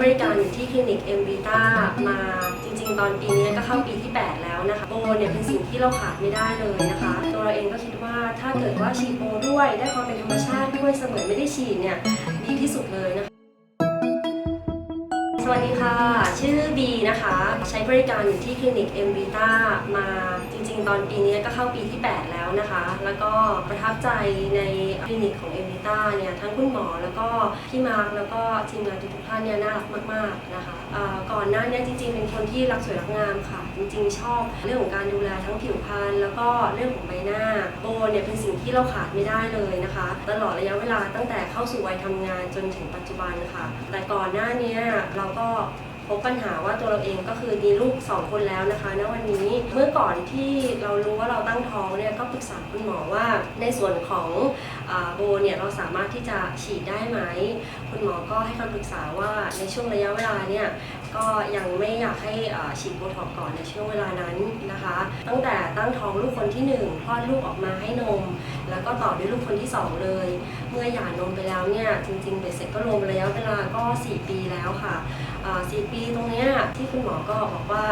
บริการอยู่ที่คลินิก m v i t a มาจริง ๆ ตอนปีนี้ก็เข้าปีที่ 8 แล้วนะคะโบเนี่ยเป็นสิ่งที่เราขาดไม่ได้เลยนะคะ ตัวเราเองก็คิดว่าถ้าเกิดว่าฉีดโบด้วยได้ความเป็นธรรมชาติด้วยเสมือนไม่ได้ฉีดเนี่ยดีที่สุดเลยนะคะสวัสดีค่ะ ชื่อบีนะคะ ใช้บริการอยู่ที่คลินิก m v i t a มาจริ งๆตอนปีนี้ก็เข้าปีที่ 8 แล้วนะคะ แล้วก็ประทับใจในคลินิกของ m v i t a เนี่ยทั้งคุณหมอแล้วก็พี่มาร์คแล้วก็ทีมงานทุกๆท่านเนี่ยน่ารักมากๆนะคะอ่าก่อนหน้านี้จริงๆ เป็นคนที่รักสวยรักงามค่ะ จริงๆ ชอบเรื่องของการดูแลทั้งผิวพรรณแล้วก็เรื่องของใบหน้าโบเนี่ยเป็นสิ่งที่เราขาดไม่ได้เลยนะคะ ตลอดระยะเวลาตั้งแต่เข้าสู่วัยทำงานจนถึงปัจจุบันค่ะ แต่ก่อนหน้านี้เราก็ พบปัญหาว่าตัวเราเองก็คือมีลูก 2 คนแล้วนะคะณวันนี้เมื่อก่อนที่เรารู้ว่าเราตั้งท้องเนี่ยก็ปรึกษาคุณหมอว่าในส่วนของ โบเนี่ยเราสามารถที่จะฉีดได้ไหม คุณหมอก็ให้คำปรึกษาว่าในช่วงระยะเวลาเนี่ยก็ยังไม่อยากให้ฉีดโบท็อกก่อนในช่วงเวลานั้นนะคะ ตั้งแต่ตั้งท้องลูกคนที่หนึ่งคลอดลูกออกมาให้นม แล้วก็ต่อด้วยลูกคนที่สองเลย เมื่อหย่านมไปแล้วเนี่ยจริงๆเบ็ดเสร็จก็รวมระยะเวลาก็ 4 ปีแล้วค่ะสี่ปีตรงเนี้ยที่คุณหมอก็บอกว่า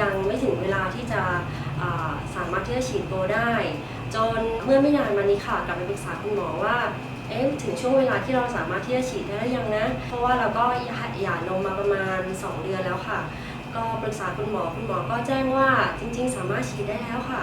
ยังไม่ถึงเวลาที่จะสามารถที่จะฉีดโบได้ จนเมื่อไม่นานมานี้ค่ะกลับไปปรึกษาคุณหมอว่าเอ๊ะถึงช่วงเวลาที่เราสามารถที่จะฉีดได้หรือยังนะ เพราะว่าเราก็หย่าหย่านมมาประมาณ 2 เดือนแล้วค่ะ ก็ปรึกษาคุณหมอคุณหมอก็แจ้งว่าจริง ๆ สามารถฉีดได้แล้วค่ะ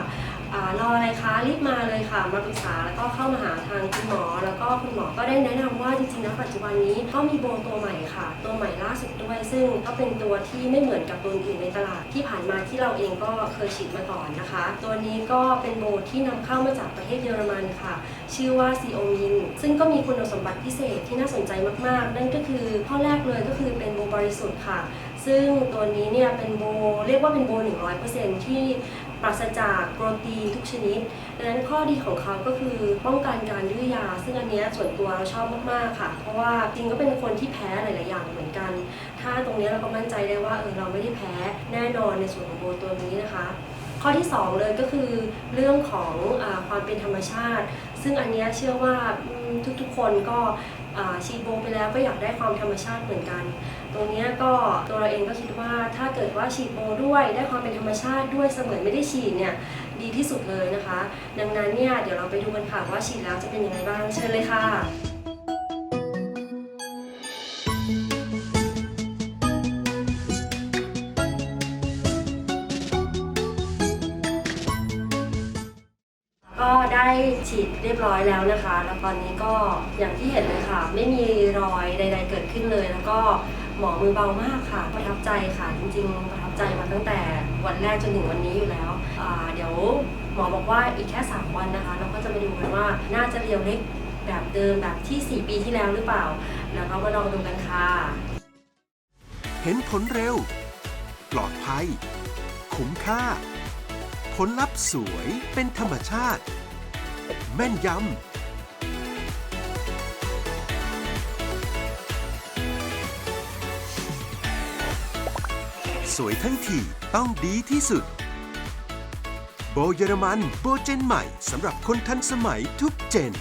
รออะไรคะรีบมาเลยค่ะมาปรึกษาแล้วก็เข้ามาหาทางคุณหมอ แล้วก็คุณหมอก็ได้แนะนำว่าจริงๆนะปัจจุบันนี้ก็มีโบตัวใหม่ค่ะ ตัวใหม่ล่าสุดด้วย ซึ่งก็เป็นตัวที่ไม่เหมือนกับตัวอื่นในตลาดที่ผ่านมาที่เราเองก็เคยฉีดมาก่อนนะคะ ตัวนี้ก็เป็นโบที่นำเข้ามาจากประเทศเยอรมันค่ะ ชื่อว่าซีโอมินซึ่งก็มีคุณสมบัติพิเศษที่น่าสนใจมากๆ นั่นก็คือข้อแรกเลยก็คือเป็นโบบริสุทธิ์ค่ะ ซึ่งตัวนี้เนี่ยเป็นโบเรียกว่าเป็นโบ 100%ที่ ปราศจากโปรตีนทุกชนิด ดังนั้นข้อดีของเขาก็คือป้องกันการดื้อยา ซึ่งอันนี้ส่วนตัวเราชอบมากๆค่ะ เพราะว่าจริงก็เป็นคนที่แพ้หลายๆอย่างเหมือนกัน ถ้าตรงนี้เราก็มั่นใจได้ว่าเออเราไม่ได้แพ้แน่นอนในส่วนของโบตัวนี้นะคะ ข้อที่ 2 เลยก็คือเรื่องของอความเป็นธรรมชาติ ซึ่งอันนี้เชื่อว่าทุกๆคนก็ฉีดโบไปแล้วก็อยากได้ความธรรมชาติเหมือนกัน ตรงนี้ก็ตัวเราเองก็คิดว่าถ้าเกิดว่าฉีดโบด้วยได้ความเป็นธรรมชาติด้วยเสมือนไม่ได้ฉีดเนี่ยดีที่สุดเลยนะคะ ดังนั้นเนี่ยเดี๋ยวเราไปดูกันค่ะว่าฉีดแล้วจะเป็นยังไงบ้างเชิญเลยค่ะ ก็ได้ฉีดเรียบร้อยแล้วนะคะ แล้วตอนนี้ก็อย่างที่เห็นเลยค่ะ ไม่มีรอยใด ๆ เกิดขึ้นเลย แล้วก็หมอมือเบามากค่ะ ประทับใจค่ะ จริง ๆ ประทับใจมาตั้งแต่วันแรกจนถึงวันนี้อยู่แล้วเดี๋ยวหมอบอกว่าอีกแค่ 3 วันนะคะ เราก็จะมาดูกันว่าน่าจะเรียวเล็กแบบเดิมแบบที่ 4 ปีที่แล้วหรือเปล่า แล้วก็มาลองดูกันค่ะ เห็นผลเร็ว ปลอดภัย คุ้มค่า ผลลัพธ์สวยเป็นธรรมชาติ แม่นยำ สวยทั้งทีต้องดีที่สุด โบเยอรมันโบเจนใหม่สำหรับคนทันสมัยทุกเจน